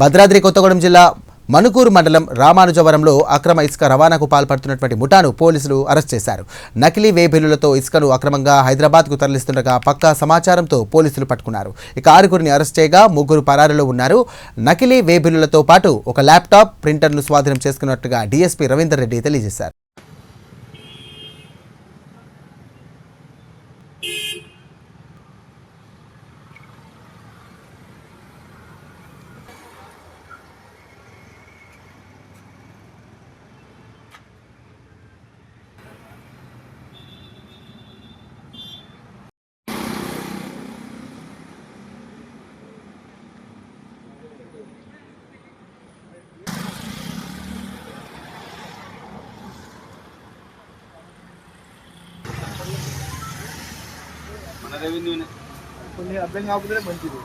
భద్రాద్రి కొత్తగూడెం జిల్లా మణుకూరు మండలం రామానుజవరంలో అక్రమ ఇసుక రవాణాకు పాల్పడుతున్నటువంటి ముఠాను పోలీసులు అరెస్ట్ చేశారు. నకిలీ వేబిలులతో ఇసుకను అక్రమంగా హైదరాబాద్కు తరలిస్తుండగా పక్కా సమాచారంతో పోలీసులు పట్టుకున్నారు. ఇక ఆరుగురిని అరెస్ట్ చేయగా ముగ్గురు పరారులో ఉన్నారు. నకిలీ వేబిల్లులతో పాటు ఒక ల్యాప్టాప్ ప్రింటర్ను స్వాధీనం చేసుకున్నట్టుగా డీఎస్పీ రవీందర్ రెడ్డి తెలియజేశారు. మన రెవెన్యూనే కొన్ని అర్థం కాకపోతే మంచిది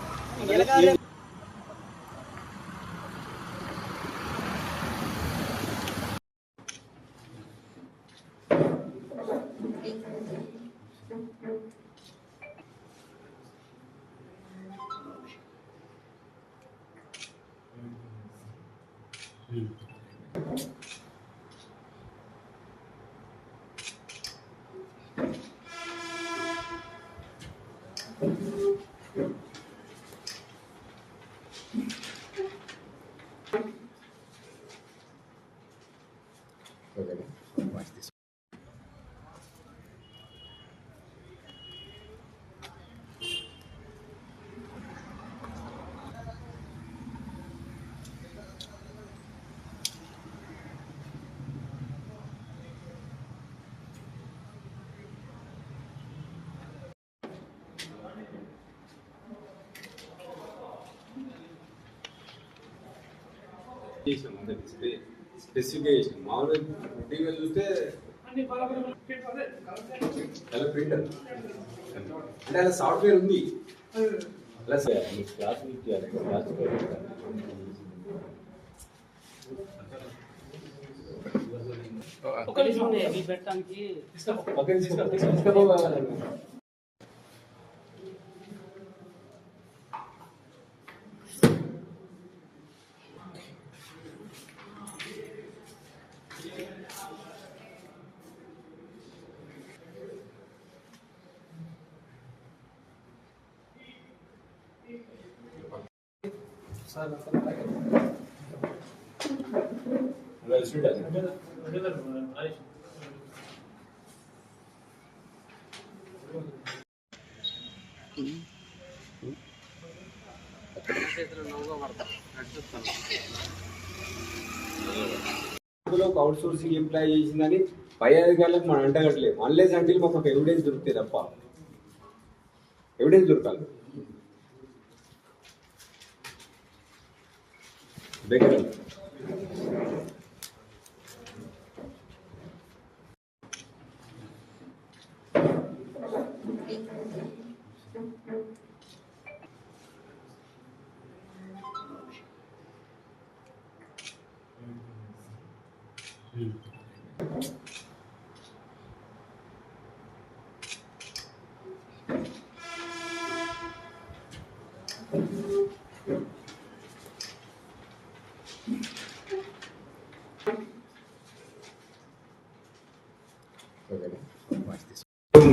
చేసాం అంటే స్పె స్పెసిఫిక్గా చేసాం మామూలుగా టీవీలో చూస్తే అలా ప్రింటర్. అంటే అలా సాఫ్ట్వేర్ ఉంది. అలా క్లాస్ ఇచ్చారు క్లాస్ ఒక నిమిషం పెట్టడానికి. అవుట్ సోర్సింగ్ ఎంప్లాయ్ చేసిందని పై అధికారులకు మనం అంటగట్లేదు అన్లెస్ అంటే మాకు ఒక ఎవిడెన్స్ దొరికితే తప్ప. ఎవిడెన్స్ దొరకాలి. Legal. Thank you.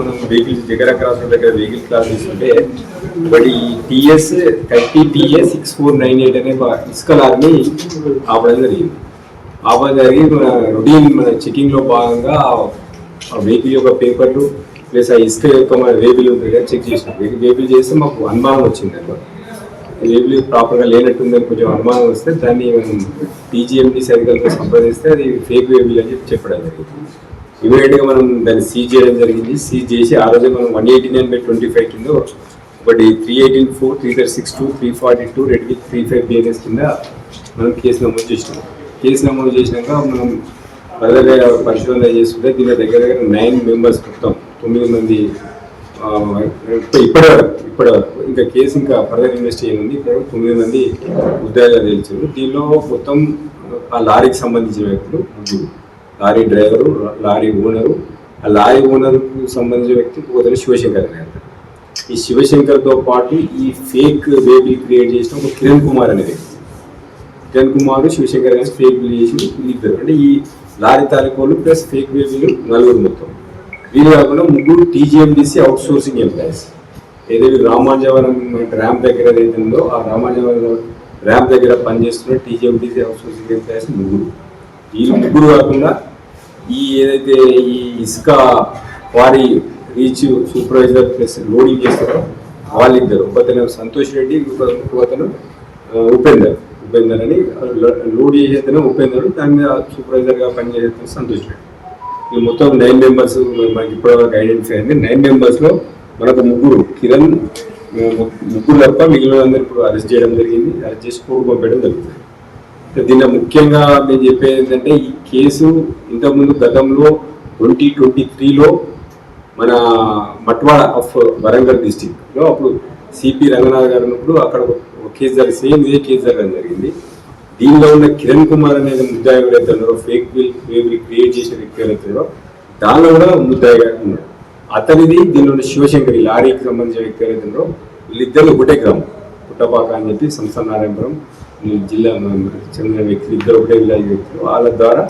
మనం వెహికల్స్ దగ్గర క్రాస్ దగ్గర వెహికల్ క్లాస్ తీసుకుంటే బట్ ఈ TS thirty TS six four nine eight అనే ఒక ఇసుక లాగ్ని ఆపడం జరిగింది. ఆపడం జరిగి మన రొటీన్ మన చెకింగ్లో భాగంగా ఆ వెహికల్ యొక్క పేపర్లు ప్లస్ ఆ ఇసుక యొక్క మన వేబిల్ ఉంది చెక్ చేసినాం. వేబిల్ చేస్తే మాకు అనుమానం వచ్చింది అనమాట వేబిల్ ప్రాపర్గా లేనట్టుందని కొంచెం అనుమానం వస్తే దాన్ని మనం టీజీఎండి సంప్రదిస్తే అది ఫేక్ వేబిల్ అని చెప్పి చెప్పడం జరిగింది. ఇమీడియట్గా మనం దాన్ని సీజ్ చేయడం జరిగింది. సీజ్ చేసి ఆ రోజే మనం one eighty nine by twenty five కింద ఒకటి three eighteen four three thirty six two three forty two read with three five BNS కింద మనం కేసు నమోదు చేసినాం. కేసు నమోదు చేసినాక మనం ఫర్దర్గా పరిశోధన చేసుకుంటే దీని దగ్గర దగ్గర నైన్ మెంబర్స్ మొత్తం తొమ్మిది మంది Um, ఇప్పటి వరకు ఇప్పటి వరకు ఇంకా కేసు ఇంకా ఫర్దర్ ఇన్వెస్టిగేషన్ ఉంది. ఇప్పుడు తొమ్మిది మంది ఉద్యోగాలు తెలిసారు దీనిలో మొత్తం ఆ లారీకి సంబంధించిన వ్యక్తులు ముగ్గురు. Lorry driver lorry owner. ఆ లారీ ఓనర్కు సంబంధించిన వ్యక్తి పోతే శివశంకర్ అనే ఈ శివశంకర్తో పాటు ఈ ఫేక్ బేబీ క్రియేట్ చేసిన ఒక కిరణ్ కుమార్ అనే వ్యక్తి. కిరణ్ కుమార్ శివశంకర్ గారు ఫేక్ బిల్ చేసి ఇద్దరు అంటే ఈ లారీ తాలూకోలు ప్లస్ ఫేక్ బేబీలు నలుగురు మొత్తం. వీళ్ళు కాకుండా ముగ్గురు టీజీఎండిసి అవుట్ సోర్సింగ్ ఎంప్లాయీస్ ఏదైతే రామాంజవరం ర్యాంప్ దగ్గర ఏదైతే ఉందో ఆ రామాంజవరం ర్యాంప్ దగ్గర పనిచేస్తున్న టీజీఎండిసి అవుట్ సోర్సింగ్ ఎంప్లాయీస్ ముగ్గురు. వీళ్ళు ముగ్గురు కాకుండా ఈ ఏదైతే ఈ ఇసుక వారి రీచ్ సూపర్వైజర్ ప్లస్ లోడింగ్ చేస్తారో వాళ్ళిద్దరు. ఒకతను సంతోష్ రెడ్డి ఇంకొక- ఇంకొకతను ఉపేందర్. ఉపేందర్ అని లోడ్ చేసేతను ఉపేందర్ దాని మీద సూపర్వైజర్గా పనిచేసేతను సంతోష్ రెడ్డి. మొత్తం నైన్ మెంబర్స్ మనకి ఇప్పటివరకు ఐడెంటిఫై అయింది. నైన్ మెంబర్స్లో మనకు ముగ్గురు కిరణ్ ముగ్గురు తప్ప మిగిలిన అందరూ ఇప్పుడు అరెస్ట్ చేయడం జరిగింది. అరెస్ట్ చేసి కోర్టు పంపేయడం జరుగుతుంది. దీనిలో ముఖ్యంగా నేను చెప్పేది ఏంటంటే ఈ కేసు ఇంతకుముందు గతంలో ట్వంటీ ట్వంటీ త్రీలో మన మట్వాడ ఆఫ్ వరంగల్ డిస్టిక్లో అప్పుడు సిపి రంగనాథ్ గారు ఉన్నప్పుడు అక్కడ ఒక కేసు జరిగి సేమ్ ఇదే కేసు జరగడం జరిగింది. దీనిలో ఉన్న కిరణ్ కుమార్ అనేది ముద్దాయి ఎవరైతే ఉన్నారో ఫేక్ బిల్ ఫేక్ క్రియేట్ చేసే వ్యక్తి ఎవరైతే దానిలో కూడా ముద్దాయిగా ఉన్నాడు అతనిది దీనిలో ఉన్న శివశంకర్ ఈ లారీకి సంబంధించిన వ్యక్తి ఎవరైతే ఉన్నారో వీళ్ళిద్దరు ఒకటే గ్రామం. పుట్టపాక అని చెప్పి సంస్థ నారాయణపురం జిల్లా చెందిన వ్యక్తులు ఇద్దరు ఒకటే విలేజ్ వ్యక్తులు. వాళ్ళ ద్వారా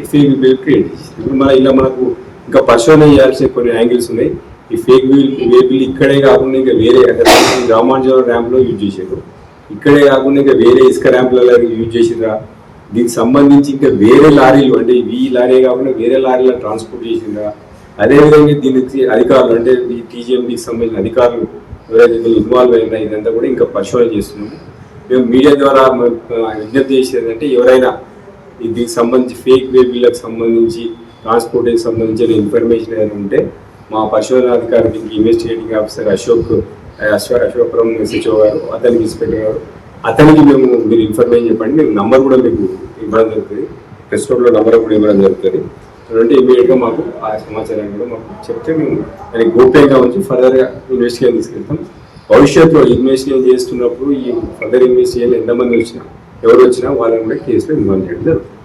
ఈ ఫేక్ బిల్ క్రియేట్ చేసింది ఇప్పుడు మన ఇలా మనకు ఇంకా పరిశోధన చేయాల్సిన కొన్ని యాంగిల్స్ ఉన్నాయి. ఈ ఫేక్ బిల్ వే బిల్ ఇక్కడే కాకుండా ఇంకా వేరే అంటే రామానుజం ర్యాంప్లో యూజ్ చేసేటప్పుడు ఇక్కడే కాకుండా ఇంకా వేరే ఇసుక ర్యాంపులలో యూజ్ చేసిరా దీనికి సంబంధించి ఇంకా వేరే లారీలు అంటే ఈ లారీ కాకుండా వేరే లారీలో ట్రాన్స్పోర్ట్ చేసిందా అదేవిధంగా దీనికి అధికారులు అంటే ఈ టీజీఎండికి సంబంధించిన అధికారులు ఎవరైతే ఇన్వాల్వ్ అయినా ఇదంతా కూడా ఇంకా పరిశోధన చేస్తున్నాము. మేము మీడియా ద్వారా విజ్ఞప్తి చేసేది అంటే ఎవరైనా దీనికి సంబంధించి ఫేక్ వెహికల్కి సంబంధించి ట్రాన్స్పోర్ట్కి సంబంధించిన ఇన్ఫర్మేషన్ ఏదైనా ఉంటే మా పరిశోధన అధికారి ఇన్వెస్టిగేటింగ్ ఆఫీసర్ అశోక్ అశ్వ అశోక్పురం ఎస్హెచ్ఓ గారు అతనికి ఇన్స్పెక్టర్ గారు అతనికి మేము మీరు ఇన్ఫర్మేషన్ చెప్పండి మేము నంబర్ కూడా మీకు ఇవ్వడం జరుగుతుంది. ప్రెస్లో నంబర్ కూడా ఇవ్వడం జరుగుతుంది. అంటే ఇమీడియట్గా మాకు ఆ సమాచారాన్ని కూడా మాకు చెప్తే మేము దానికి గోప్యంగా ఉంచి ఫర్దర్గా ఇన్వెస్టిగేషన్ తీసుకెళ్తాం. భవిష్యత్తులో ఇన్వెస్టిగేషన్ చేస్తున్నప్పుడు ఈ ఫర్దర్ ఇన్వెస్టిగేషన్ ఎంతమంది వచ్చినా ఎవరు వచ్చినా వాళ్ళని కూడా కేసులో ఇన్వాల్వ్ చేయడం జరుగుతుంది.